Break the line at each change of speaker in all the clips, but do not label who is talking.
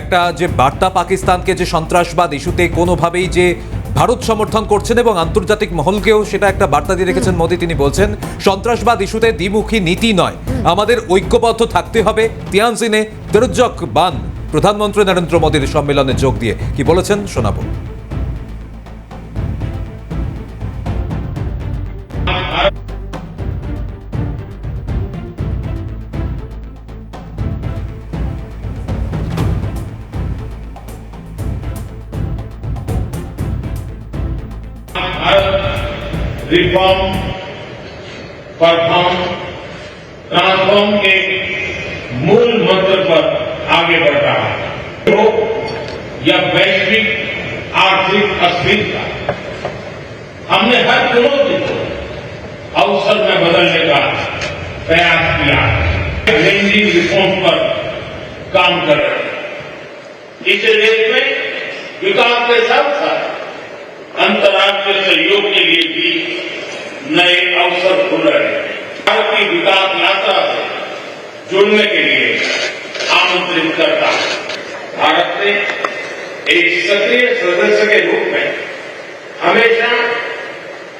একটা যে বার্তা পাকিস্তানকে যে সন্ত্রাসবাদ ইস্যুতে কোনোভাবেই যে ভারত সমর্থন করছেন এবং আন্তর্জাতিক মহলকেও সেটা একটা বার্তা দিয়ে রেখেছেন মোদী তিনি বলছেন সন্ত্রাসবাদ ইস্যুতে দ্বিমুখী নীতি নয় আমাদের ঐক্যবদ্ধ থাকতে হবে তিয়ানসিনে তেরুজ্জক বান প্রধানমন্ত্রী নরেন্দ্র মোদীর সম্মেলনে যোগ দিয়ে কি বলেছেন শোনাবো
रिफॉर्म परफॉर्म ट्रांसफॉर्म के मूल मंत्र पर आगे बढ़ रहा है तो यह वैश्विक आर्थिक अस्थिरता हमने हर चुनौती को अवसर में बदलने का प्रयास किया लैंगिक रिफॉर्म पर काम कर रहे हैं इस देश में विकास के साथ साथ अवसर खुल रहे हैं भारत की विकास यात्रा से जुड़ने के लिए आमंत्रित करता है भारत ने एक सक्रिय सदस्य के रूप में हमेशा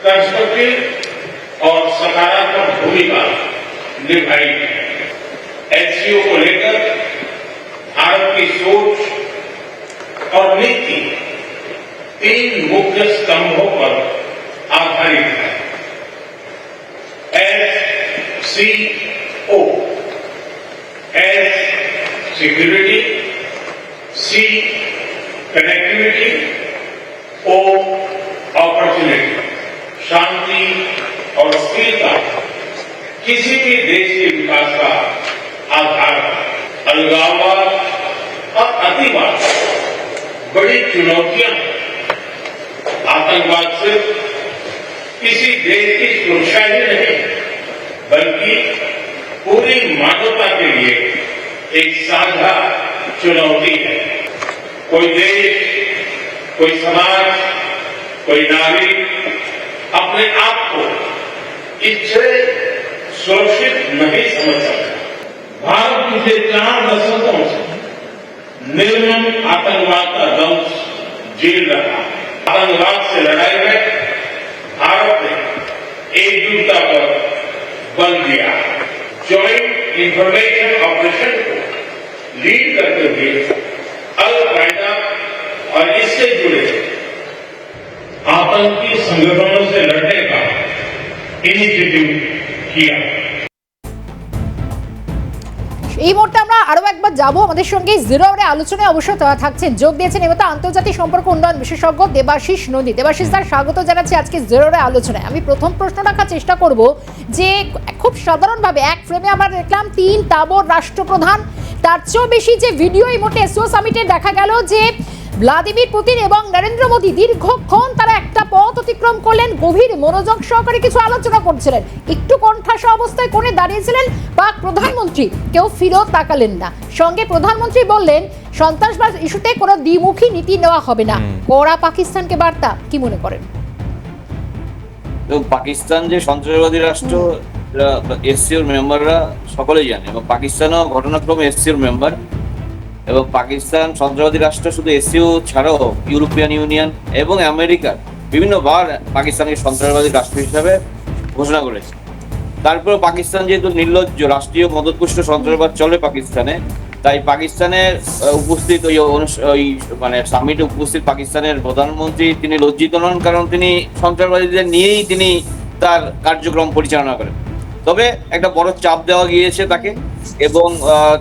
कंस्ट्रक्टिव और सकारात्मक भूमिका निभाई है एससीओ को लेकर भारत की सोच और नीति तीन मुख्य स्तंभों पर आधारित है CO S security, C connectivity, O opportunity, शांति और स्थिरता किसी भी देश के विकास का आधार अलगाववाद और अतिवाद बड़ी चुनौतियां आतंकवाद से किसी देश की सुरक्षा ही नहीं बल्कि पूरी मानवता के लिए एक साझा चुनौती है कोई देश कोई समाज कोई नागरिक अपने आप को इससे सुरक्षित नहीं समझ सकता भारत पिछले चार दशकों से निर्मम आतंकवाद का दंश झेल रहा है आतंकवाद से लड़ाई में भारत ने एकजुटता पर बन गया ज्वाइंट इंफॉर्मेशन ऑपरेशन को लीड करते हुए अल कायदा और इससे जुड़े आतंकी संगठनों से लड़ने का इनिशिएटिव किया
এই মুহূর্তে আমরা আরও একবার যাব আমাদের সঙ্গে জিরো আওয়ারে আলোচনায় অবশ্যই থাকছে যোগ দিয়েছেন এবার আন্তর্জাতিক সম্পর্ক উন্নয়ন বিশেষজ্ঞ দেবাশিস নদী দেবাশিস তার স্বাগত জানাচ্ছি আজকে জিরো আওয়ারে আলোচনায় আমি প্রথম প্রশ্ন রাখার চেষ্টা করব যে খুব সাধারণভাবে এক ফ্রেমে আমরা দেখলাম তিন তাবর রাষ্ট্রপ্রধান তার চেয়েও বেশি যে ভিডিও এই মুহূর্তে এসিও সামিটে দেখা গেল যে ভ্লাদিমির পুতিন এবং নরেন্দ্র মোদী দীর্ঘক্ষণ তারা একটা পথ অতিক্রম করলেন গভীর মনোযোগ সহকারে কিছু আলোচনা করছিলেন একটু কণ্ঠাসা অবস্থায় কোণে দাঁড়িয়েছিলেন পাক প্রধানমন্ত্রী কেউ ফিরেও তাকালেন না সঙ্গে প্রধানমন্ত্রী বললেন সন্ত্রাসবাদ ইস্যুতে কোনো দ্বিমুখী নীতি নেওয়া হবে না কড়া পাকিস্তানকে বার্তা কি মনে করেন
পাকিস্তান যে সন্ত্রাসবাদী রাষ্ট্র এসসিওর মেম্বাররা সকলেই জানে এবং পাকিস্তানও ঘটনাক্রমে এসসিওর মেম্বার এবং পাকিস্তান সন্ত্রাসবাদী রাষ্ট্র শুধু এসিও ছাড়াও ইউরোপিয়ান ইউনিয়ন এবং আমেরিকার বিভিন্নবার পাকিস্তানকে সন্ত্রাসবাদী রাষ্ট্র হিসাবে ঘোষণা করেছে তারপরে পাকিস্তান যেহেতু নির্লজ্জ রাষ্ট্রীয় মদতপুষ্ট সন্ত্রাসবাদ চলে পাকিস্তানে তাই পাকিস্তানের উপস্থিত ওই ওই মানে সামিটে উপস্থিত পাকিস্তানের প্রধানমন্ত্রী তিনি লজ্জিত নন কারণ তিনি সন্ত্রাসবাদীদের নিয়েই তিনি তার কার্যক্রম পরিচালনা করেন তবে একটা বড় চাপ দেওয়া গিয়েছে তাকে এবং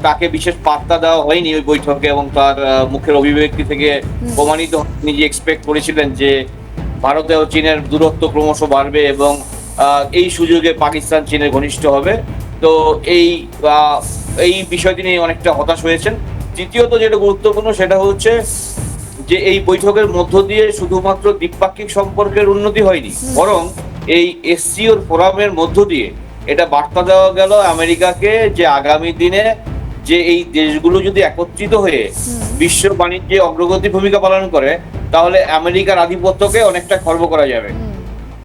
তাকে বিশেষ পাত্তা দেওয়া হয়নি ওই বৈঠকে এবং তার মুখের অভিব্যক্তি থেকে প্রমাণিত নিজে এক্সপেক্ট করেছিলেন যে ভারতে ও চীনের দূরত্ব ক্রমশ বাড়বে এবং এই সুযোগে পাকিস্তান চীনের ঘনিষ্ঠ হবে তো এই এই বিষয়টি নিয়ে অনেকটা হতাশ হয়েছেন তৃতীয়ত যেটা গুরুত্বপূর্ণ সেটা হচ্ছে যে এই বৈঠকের মধ্য দিয়ে শুধুমাত্র দ্বিপাক্ষিক সম্পর্কের উন্নতি হয়নি বরং এই এসসিওর ফোরামের মধ্য দিয়ে এটা বার্তা দেওয়া গেল আমেরিকাকে যে আগামী দিনে যে এই দেশগুলো যদি একত্রিত হয়ে বিশ্ব বাণিজ্যে অগ্রগতি ভূমিকা পালন করে তাহলে আমেরিকার আধিপত্যকে অনেকটা খর্ব করা যাবে